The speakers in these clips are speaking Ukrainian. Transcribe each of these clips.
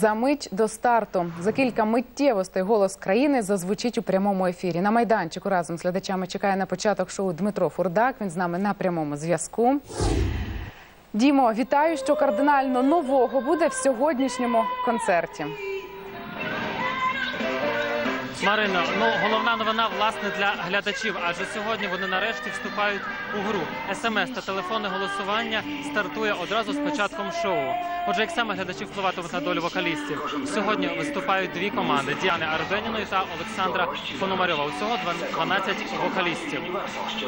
За мить до старту за кілька миттєвостей голос країни зазвучить у прямому ефірі. На майданчику разом з глядачами чекає на початок шоу Дмитро Фурдак. Він з нами на прямому зв'язку. Дімо, вітаю, що кардинально нового буде в сьогоднішньому концерті. Марино, ну головна новина власне для глядачів, адже сьогодні вони нарешті вступають у гру. СМС та телефонне голосування стартує одразу з початком шоу. Отже, як саме глядачі впливатимуть на долю вокалістів? Сьогодні виступають дві команди: Діани Арденіної та Олександра Пономарьова. Усього 12 вокалістів.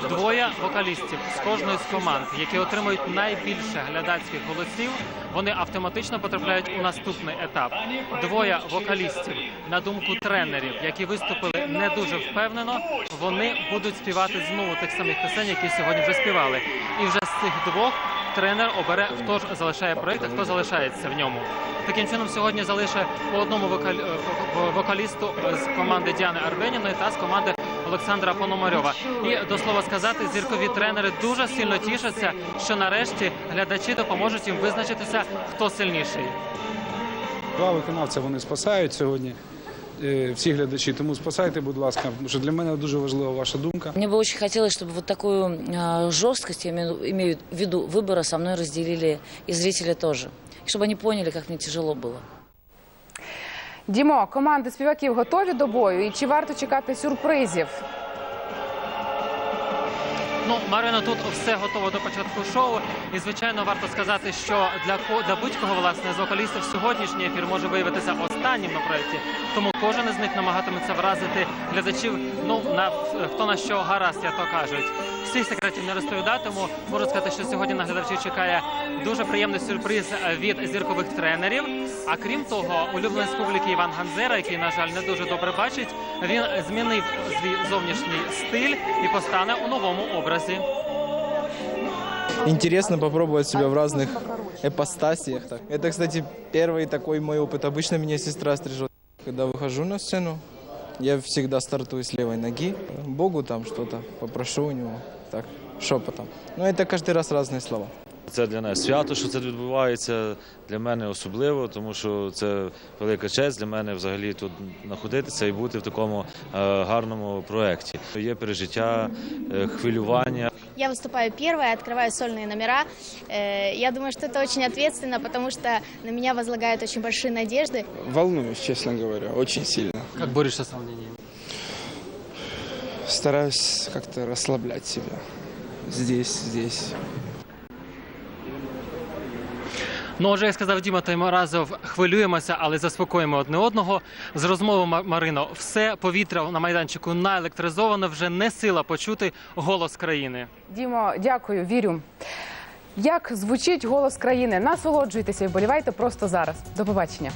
Двоє вокалістів з кожної з команд, які отримують найбільше глядацьких голосів, вони автоматично потрапляють у наступний етап. Двоє вокалістів, на думку тренерів, які виступили не дуже впевнено, вони будуть співати знову тих самих пісень, які сьогодні вже співали. І вже з цих двох тренер обере, хто ж залишає проєкт, хто залишається в ньому. Таким чином, сьогодні залише по одному вокалі- вокалісту з команди Діани Арбеніної та з команди Олександра Пономарьова. І до слова сказати, зіркові тренери дуже сильно тішаться, що нарешті глядачі допоможуть їм визначитися, хто сильніший. Два виконавця вони спасають сьогодні. е, Всі глядачі, тому спасайте, будь ласка, тому що для мене дуже важлива ваша думка. Мне бы очень хотелось, чтобы вот такую э, жесткость, я имею, имею в виду выбора, со мной разделили и зрители тоже. И чтобы они поняли, как мне тяжело было. Дімо, команди співаків готові до бою. І чи варто чекати сюрпризів? Ну, Марина, тут все готово до початку шоу. І звичайно, варто сказати, що для для будь-кого власне з вокалістів сьогоднішній ефір може виявитися останнім на проєкті. Тому кожен із них намагатиметься вразити глядачів. Ну на хто на що гаразд, як то кажуть. Всіх секретів не розповідатиму. Можу сказати, що сьогодні на глядачів чекає дуже приємний сюрприз від зіркових тренерів. А крім того, улюбленець публіки Іван Ганзера, який, на жаль, не дуже добре бачить, він змінив свій зовнішній стиль і постане у новому образі. Интересно попробовать себя в разных эпостасиях. Так. Это, кстати, первый такой мой опыт. Обычно меня сестра стрижет. Когда выхожу на сцену, я всегда стартую с левой ноги. Богу там что-то попрошу у него, так, шепотом. Но это каждый раз разные слова. Це для нас свято, що це відбувається для мене особливо, тому що це велика честь для мене взагалі тут знаходитися і бути в такому е, гарному проєкті. Є пережиття, е, хвилювання. Я выступаю первая, открываю сольные номера. Э, Я думаю, что это очень ответственно, потому что на меня возлагают очень большие надежды. Волнуюсь, честно говоря, очень сильно. Як борешся з волнением? Стараюсь как-то расслаблять себя. Здесь, здесь. Ну, отже, як сказав Діма Тайморазов, хвилюємося, але заспокоїмо одне одного. З розмови Ма- Марино, все повітря на майданчику наелектризовано, вже не сила почути голос країни. Дімо, дякую, вірю. Як звучить голос країни? Насолоджуйтеся і вболівайте просто зараз. До побачення.